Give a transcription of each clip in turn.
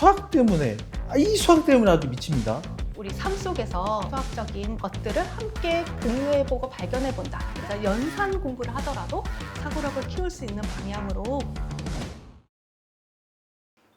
수학 때문에 아, 이 수학 때문에 아주 미칩니다. 우리 삶 속에서 수학적인 것들을 함께 공유해보고 발견해본다. 그래서 연산 공부를 하더라도 사고력을 키울 수 있는 방향으로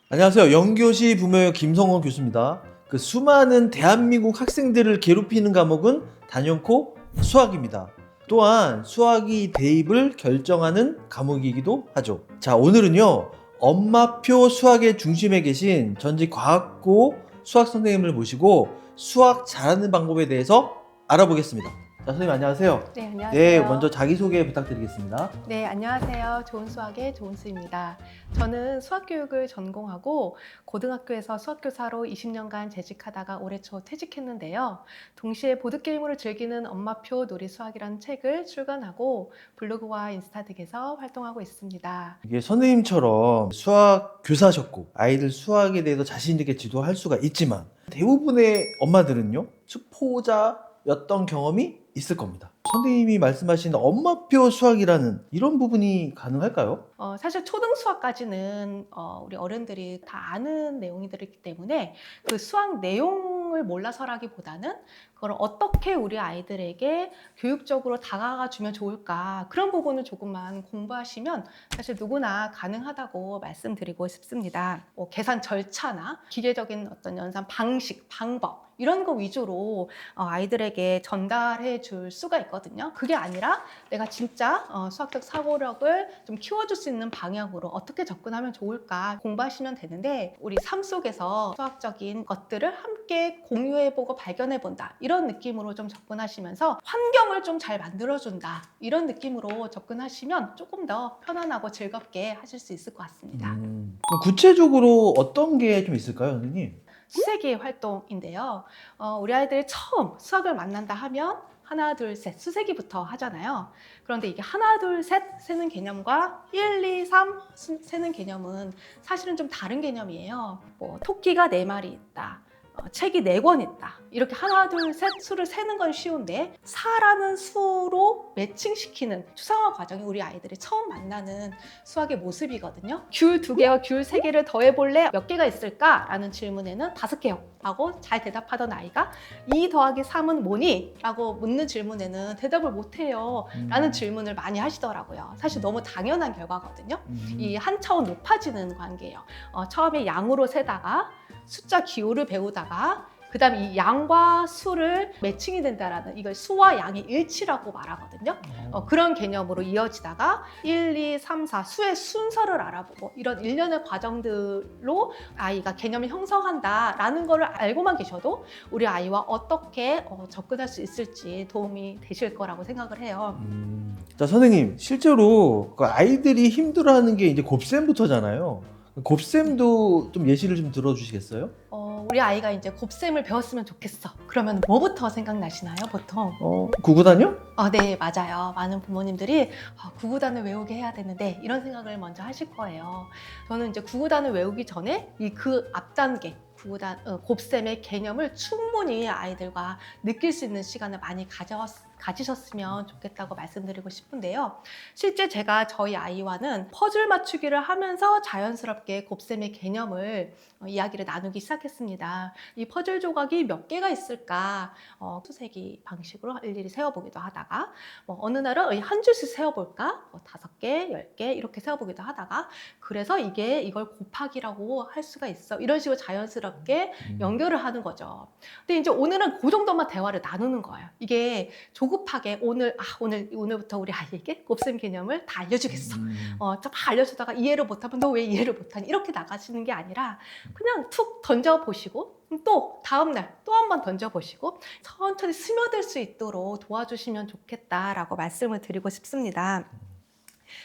안녕하세요. 영교시 부모의 김성원 교수입니다. 그 수많은 대한민국 학생들을 괴롭히는 과목은 단연코 수학입니다. 또한 수학이 대입을 결정하는 과목이기도 하죠. 자, 오늘은요. 엄마표 수학의 중심에 계신 전직 과학고 수학 선생님을 모시고 수학 잘하는 방법에 대해서 알아보겠습니다. 자, 선생님 안녕하세요. 네 안녕하세요. 네, 먼저 자기소개 부탁드리겠습니다. 네 안녕하세요. 좋은 수학의 좋은 수입니다. 저는 수학 교육을 전공하고 고등학교에서 수학교사로 20년간 재직하다가 올해 초 퇴직했는데요. 동시에 보드게임으로 즐기는 엄마표 놀이 수학이라는 책을 출간하고 블로그와 인스타 등에서 활동하고 있습니다. 이게 선생님처럼 수학 교사셨고 아이들 수학에 대해서 자신 있게 지도할 수가 있지만 대부분의 엄마들은요 수포자였던 경험이 있을 겁니다. 선생님이 말씀하신 엄마표 수학이라는 이런 부분이 가능할까요? 어, 사실 초등 수학까지는 어, 우리 어른들이 다 아는 내용이기 때문에 그 수학 내용을 몰라서라기보다는 그걸 어떻게 우리 아이들에게 교육적으로 다가가 주면 좋을까 그런 부분을 조금만 공부하시면 사실 누구나 가능하다고 말씀드리고 싶습니다. 뭐 계산 절차나 기계적인 어떤 연산 방식, 방법 이런 거 위주로 어, 아이들에게 전달해 줄 수가 있거든요. 그게 아니라 내가 진짜 어, 수학적 사고력을 좀 키워줄 수 있는 방향으로 어떻게 접근하면 좋을까 공부하시면 되는데 우리 삶 속에서 수학적인 것들을 함께 공유해보고 발견해본다 이런 느낌으로 좀 접근하시면서 환경을 좀 잘 만들어준다 이런 느낌으로 접근하시면 조금 더 편안하고 즐겁게 하실 수 있을 것 같습니다. 음, 구체적으로 어떤 게 좀 있을까요, 선생님? 수세기 활동인데요. 어, 우리 아이들이 처음 수학을 만난다 하면 하나, 둘, 셋 수세기부터 하잖아요. 그런데 이게 하나, 둘, 셋 세는 개념과 1, 2, 3 수- 세는 개념은 사실은 좀 다른 개념이에요. 뭐 토끼가 네 마리 있다. 어, 책이 네 권 있다. 이렇게 하나, 둘, 셋 수를 세는 건 쉬운데 4라는 수로 매칭시키는 추상화 과정이 우리 아이들이 처음 만나는 수학의 모습이거든요. 귤 두 개와 귤 세 개를 더해볼래? 몇 개가 있을까? 라는 질문에는 다섯 개요. 라고 잘 대답하던 아이가 2 더하기 3은 뭐니? 라고 묻는 질문에는 대답을 못해요. 라는 질문을 많이 하시더라고요. 사실 너무 당연한 결과거든요. 음. 이한 차원 높아지는 관계예요. 어, 처음에 양으로 세다가 숫자 기호를 배우다가 그 다음 이 양과 수를 매칭이 된다라는 이걸 수와 양의 일치라고 말하거든요. 어, 그런 개념으로 이어지다가 1, 2, 3, 4 수의 순서를 알아보고 이런 일련의 과정들로 아이가 개념을 형성한다라는 거를 알고만 계셔도 우리 아이와 어떻게 어, 접근할 수 있을지 도움이 되실 거라고 생각을 해요. 음. 자, 선생님, 실제로 그 아이들이 힘들어하는 게 이제 곱셈부터잖아요. 곱셈도 좀 예시를 좀 들어주시겠어요? 어, 우리 아이가 이제 곱셈을 배웠으면 좋겠어. 그러면 뭐부터 생각나시나요, 보통? 어, 구구단요? 아, 네, 맞아요. 많은 부모님들이 아, 구구단을 외우게 해야 되는데 이런 생각을 먼저 하실 거예요. 저는 이제 구구단을 외우기 전에 이 그 앞단계 구구단 어, 곱셈의 개념을 충분히 아이들과 느낄 수 있는 시간을 많이 가져 가지셨으면 좋겠다고 말씀드리고 싶은데요. 실제 제가 저희 아이와는 퍼즐 맞추기를 하면서 자연스럽게 곱셈의 개념을 어, 이야기를 나누기 시작했습니다. 이 퍼즐 조각이 몇 개가 있을까 어, 수세기 방식으로 일일이 세어보기도 하다가 뭐 어느 날은 한 줄씩 세어볼까 뭐 다섯 개, 열 개 이렇게 세어보기도 하다가 그래서 이게 이걸 곱하기라고 할 수가 있어 이런 식으로 자연스럽게 음. 연결을 하는 거죠. 근데 이제 오늘은 그 정도만 대화를 나누는 거예요. 이게 조 급하게 오늘 아 오늘 오늘부터 우리 아이에게 곱셈 개념을 다 알려주겠어. 음. 어, 좀 알려주다가 이해를 못하면 너 왜 이해를 못하니? 이렇게 나가시는 게 아니라 그냥 툭 던져 보시고 또 다음날 또 한 번 던져보시고 천천히 스며들 수 있도록 도와주시면 좋겠다라고 말씀을 드리고 싶습니다.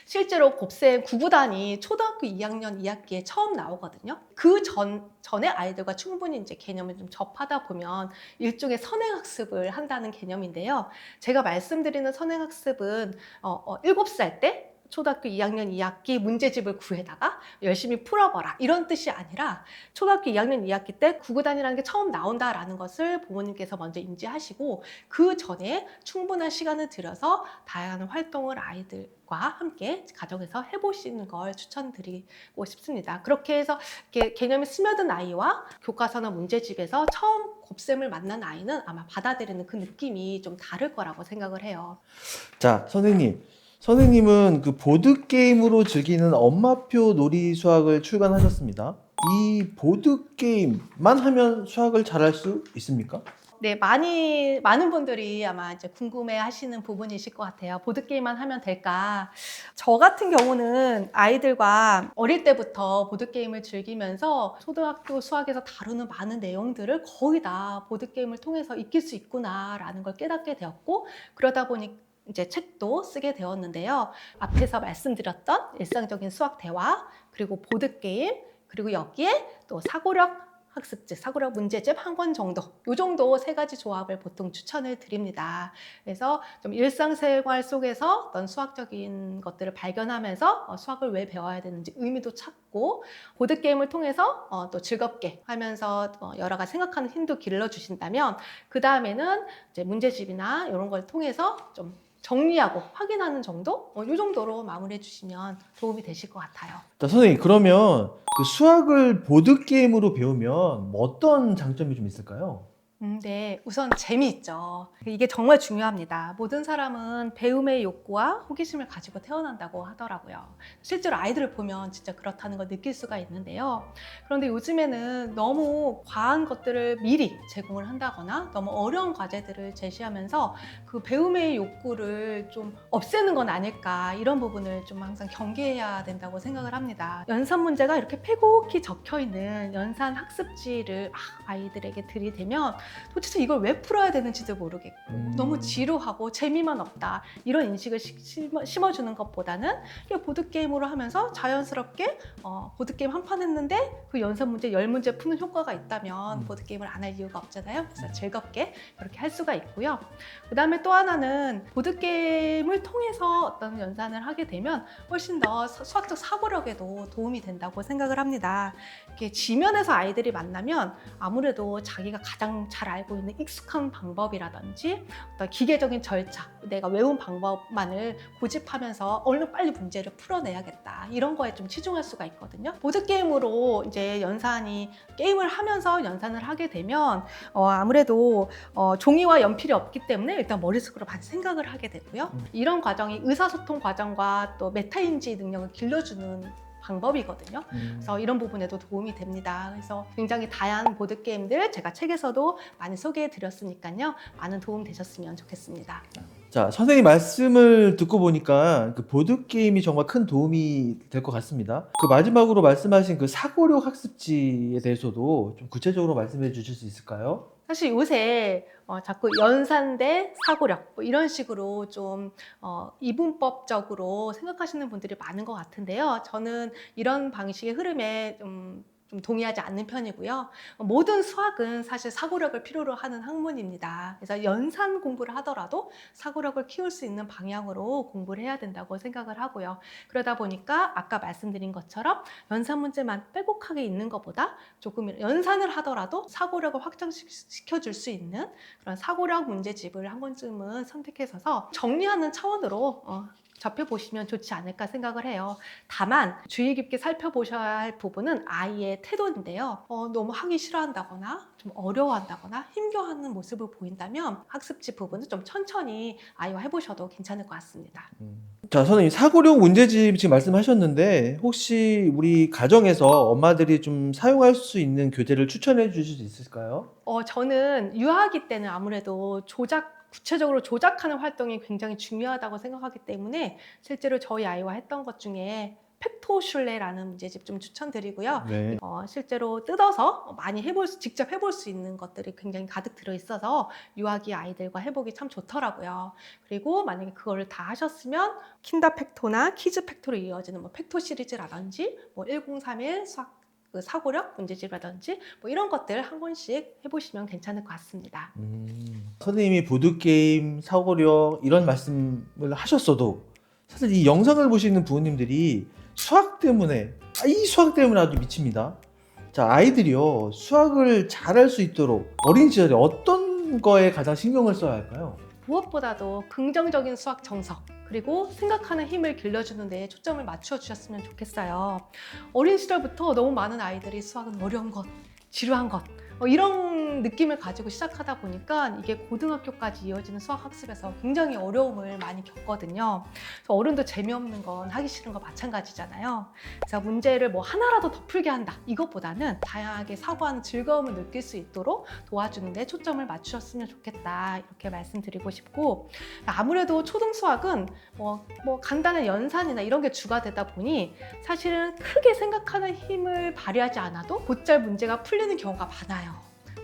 실제로 곱셈 구구단이 초등학교 2학년 2학기에 처음 나오거든요. 그 전, 전에 아이들과 충분히 이제 개념을 좀 접하다 보면 일종의 선행학습을 한다는 개념인데요. 제가 말씀드리는 선행학습은 어, 어, 7살 때 초등학교 2학년 2학기 문제집을 구해다가 열심히 풀어봐라 이런 뜻이 아니라 초등학교 2학년 2학기 때 구구단이라는 게 처음 나온다라는 것을 부모님께서 먼저 인지하시고 그 전에 충분한 시간을 들여서 다양한 활동을 아이들과 함께 가정에서 해보시는 걸 추천드리고 싶습니다. 그렇게 해서 이렇게 개념이 스며든 아이와 교과서나 문제집에서 처음 곱셈을 만난 아이는 아마 받아들이는 그 느낌이 좀 다를 거라고 생각을 해요. 자, 선생님. 선생님은 그 보드 게임으로 즐기는 엄마표 놀이 수학을 출간하셨습니다. 이 보드 게임만 하면 수학을 잘할 수 있습니까? 네, 많이 많은 분들이 아마 이제 궁금해 하시는 부분이실 것 같아요. 보드 게임만 하면 될까? 저 같은 경우는 아이들과 어릴 때부터 보드 게임을 즐기면서 초등학교 수학에서 다루는 많은 내용들을 거의 다 보드 게임을 통해서 익힐 수 있구나라는 걸 깨닫게 되었고 그러다 보니 이제 책도 쓰게 되었는데요. 앞에서 말씀드렸던 일상적인 수학 대화 그리고 보드 게임 그리고 여기에 또 사고력 학습지, 사고력 문제집 한 권 정도, 요 정도 세 가지 조합을 보통 추천을 드립니다. 그래서 좀 일상생활 속에서 어떤 수학적인 것들을 발견하면서 어, 수학을 왜 배워야 되는지 의미도 찾고 보드 게임을 통해서 어, 또 즐겁게 하면서 어, 여러 가지 생각하는 힘도 길러 주신다면 그 다음에는 이제 문제집이나 이런 걸 통해서 좀 정리하고 확인하는 정도, 어, 이 정도로 마무리해 주시면 도움이 되실 것 같아요. 자, 선생님, 그러면 그 수학을 보드 게임으로 배우면 뭐 어떤 장점이 좀 있을까요? 음, 네, 우선 재미있죠. 이게 정말 중요합니다. 모든 사람은 배움의 욕구와 호기심을 가지고 태어난다고 하더라고요. 실제로 아이들을 보면 진짜 그렇다는 걸 느낄 수가 있는데요. 그런데 요즘에는 너무 과한 것들을 미리 제공을 한다거나 너무 어려운 과제들을 제시하면서 그 배움의 욕구를 좀 없애는 건 아닐까 이런 부분을 좀 항상 경계해야 된다고 생각을 합니다. 연산 문제가 이렇게 빼곡히 적혀 있는 연산 학습지를 막 아이들에게 들이대면 도대체 이걸 왜 풀어야 되는지도 모르겠고 음. 너무 지루하고 재미만 없다 이런 인식을 시- 심어, 심어 주는 것보다는 보드 게임으로 하면서 자연스럽게 어, 보드 게임 한 판 했는데 그 연산 문제 열 문제 푸는 효과가 있다면 음. 보드 게임을 안 할 이유가 없잖아요. 그래서 즐겁게 그렇게 할 수가 있고요. 그 다음에 또 하나는 보드 게임을 통해서 어떤 연산을 하게 되면 훨씬 더 수- 수학적 사고력에도 도움이 된다고 생각을 합니다. 이렇게 지면에서 아이들이 만나면 아무래도 자기가 가장 잘 알고 있는 익숙한 방법이라든지 어떤 기계적인 절차, 내가 외운 방법만을 고집하면서 얼른 빨리 문제를 풀어내야겠다 이런 거에 좀 치중할 수가 있거든요. 보드 게임으로 이제 연산이 게임을 하면서 연산을 하게 되면 어, 아무래도 어, 종이와 연필이 없기 때문에 일단 머릿속으로 많이 생각을 하게 되고요. 음. 이런 과정이 의사소통 과정과 또 메타인지 능력을 길러주는 방법이거든요. 음. 그래서 이런 부분에도 도움이 됩니다. 그래서 굉장히 다양한 보드 게임들 제가 책에서도 많이 소개해 드렸으니까요. 많은 도움 되셨으면 좋겠습니다. 자, 선생님 말씀을 듣고 보니까 그 보드 게임이 정말 큰 도움이 될 것 같습니다. 그 마지막으로 말씀하신 그 사고력 학습지에 대해서도 좀 구체적으로 말씀해 주실 수 있을까요? 사실 요새 어, 자꾸 연산대 사고력 뭐 이런 식으로 좀 어, 이분법적으로 생각하시는 분들이 많은 것 같은데요. 저는 이런 방식의 흐름에 좀, 좀 동의하지 않는 편이고요. 모든 수학은 사실 사고력을 필요로 하는 학문입니다. 그래서 연산 공부를 하더라도 사고력을 키울 수 있는 방향으로 공부를 해야 된다고 생각을 하고요. 그러다 보니까 아까 말씀드린 것처럼 연산 문제만 빼곡하게 있는 것보다 조금 연산을 하더라도 사고력을 확장시켜 줄 수 있는 그런 사고력 문제집을 한 번쯤은 선택해서 정리하는 차원으로 어, 접해보시면 좋지 않을까 생각을 해요. 다만 주의 깊게 살펴보셔야 할 부분은 아이의 태도인데요. 어, 너무 하기 싫어한다거나 좀 어려워한다거나 힘겨워하는 모습을 보인다면 학습지 부분은 좀 천천히 아이와 해보셔도 괜찮을 것 같습니다. 자, 선생님 사고력 문제집 지금 말씀하셨는데 혹시 우리 가정에서 엄마들이 좀 사용할 수 있는 교재를 추천해 주실 수 있을까요? 어, 저는 유아기 때는 아무래도 조작 구체적으로 조작하는 활동이 굉장히 중요하다고 생각하기 때문에 실제로 저희 아이와 했던 것 중에 팩토슐레라는 문제집 좀 추천드리고요. 네. 어, 실제로 뜯어서 많이 해볼 수, 직접 해볼 수 있는 것들이 굉장히 가득 들어 있어서 유아기 아이들과 해보기 참 좋더라고요. 그리고 만약에 그거를 다 하셨으면 킨더 팩토나 키즈 팩토로 이어지는 뭐 팩토 시리즈라든지 뭐 1031 수학 그 사고력 문제집이라든지 뭐 이런 것들 한 권씩 해보시면 괜찮을 것 같습니다. 음, 선생님이 보드 게임, 사고력 이런 말씀을 하셨어도 사실 이 영상을 보시는 부모님들이 수학 때문에 아, 이 수학 때문에 아주 미칩니다. 자 아이들이요 수학을 잘할 수 있도록 어린 시절에 어떤 거에 가장 신경을 써야 할까요? 무엇보다도 긍정적인 수학 정석 그리고 생각하는 힘을 길러주는 데 초점을 맞춰 주셨으면 좋겠어요. 어린 시절부터 너무 많은 아이들이 수학은 어려운 것, 지루한 것 어, 이런 느낌을 가지고 시작하다 보니까 이게 고등학교까지 이어지는 수학 학습에서 굉장히 어려움을 많이 겪거든요. 그래서 어른도 재미없는 건 하기 싫은 거 마찬가지잖아요. 그래서 문제를 뭐 하나라도 더 풀게 한다 이것보다는 다양하게 사고하는 즐거움을 느낄 수 있도록 도와주는데 초점을 맞추셨으면 좋겠다 이렇게 말씀드리고 싶고 아무래도 초등 수학은 뭐, 뭐 간단한 연산이나 이런 게 주가 되다 보니 사실은 크게 생각하는 힘을 발휘하지 않아도 곧잘 문제가 풀리는 경우가 많아요.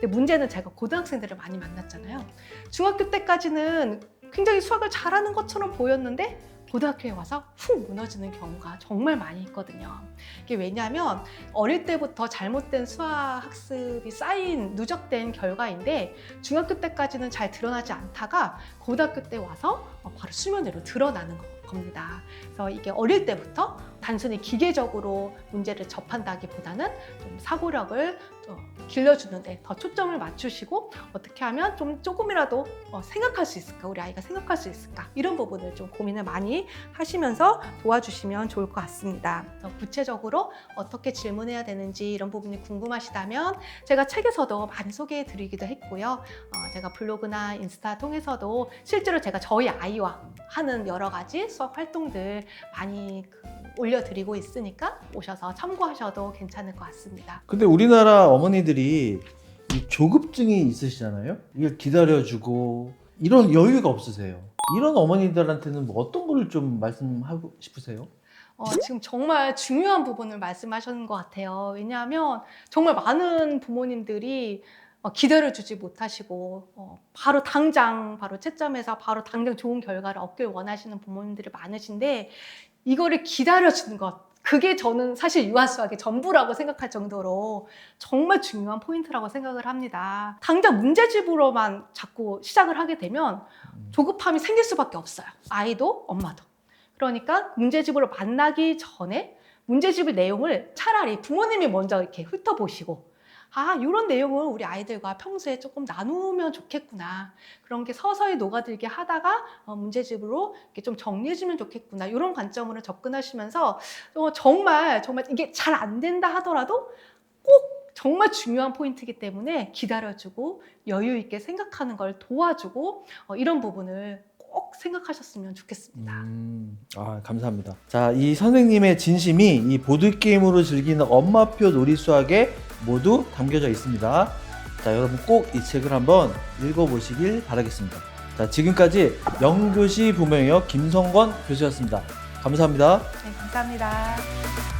근데 문제는 제가 고등학생들을 많이 만났잖아요. 중학교 때까지는 굉장히 수학을 잘하는 것처럼 보였는데 고등학교에 와서 훅 무너지는 경우가 정말 많이 있거든요. 이게 왜냐하면 어릴 때부터 잘못된 수학 학습이 쌓인 누적된 결과인데 중학교 때까지는 잘 드러나지 않다가 고등학교 때 와서 어, 바로 수면 위로 드러나는 거- 겁니다. 그래서 이게 어릴 때부터 단순히 기계적으로 문제를 접한다기보다는 좀 사고력을 좀 길러주는데 더 초점을 맞추시고 어떻게 하면 좀 조금이라도 어, 생각할 수 있을까 우리 아이가 생각할 수 있을까 이런 부분을 좀 고민을 많이 하시면서 도와주시면 좋을 것 같습니다. 구체적으로 어떻게 질문해야 되는지 이런 부분이 궁금하시다면 제가 책에서도 많이 소개해 드리기도 했고요. 어, 제가 블로그나 인스타 통해서도 실제로 제가 저희 아이와 하는 여러 가지 수업 활동들 많이 그 올려드리고 있으니까 오셔서 참고하셔도 괜찮을 것 같습니다. 근데 우리나라 어머니들이 이 조급증이 있으시잖아요. 이걸 기다려주고 이런 여유가 없으세요. 이런 어머니들한테는 뭐 어떤 걸좀 말씀하고 싶으세요? 어, 지금 정말 중요한 부분을 말씀하셨는 것 같아요. 왜냐하면 정말 많은 부모님들이 어, 기다려주지 못하시고 어, 바로 당장 바로 채점해서 바로 당장 좋은 결과를 얻길 원하시는 부모님들이 많으신데 이거를 기다려주는 것 그게 저는 사실 유아 수학의 전부라고 생각할 정도로 정말 중요한 포인트라고 생각을 합니다. 당장 문제집으로만 자꾸 시작을 하게 되면 조급함이 생길 수밖에 없어요. 아이도 엄마도. 그러니까 문제집으로 만나기 전에 문제집의 내용을 차라리 부모님이 먼저 이렇게 훑어보시고 아 이런 내용을 우리 아이들과 평소에 조금 나누면 좋겠구나 그런 게 서서히 녹아들게 하다가 어, 문제집으로 이렇게 좀 정리해주면 좋겠구나 이런 관점으로 접근하시면서 어, 정말 정말 이게 잘 안 된다 하더라도 꼭 정말 중요한 포인트이기 때문에 기다려주고 여유 있게 생각하는 걸 도와주고 어, 이런 부분을 꼭 생각하셨으면 좋겠습니다. 음, 아 감사합니다. 자, 이 선생님의 진심이 이 보드 게임으로 즐기는 엄마표 놀이 수학에 모두 담겨져 있습니다. 자, 여러분 꼭 이 책을 한번 읽어보시길 바라겠습니다. 자, 지금까지 영교시 부모영역 김성권 교수였습니다. 감사합니다. 네, 감사합니다.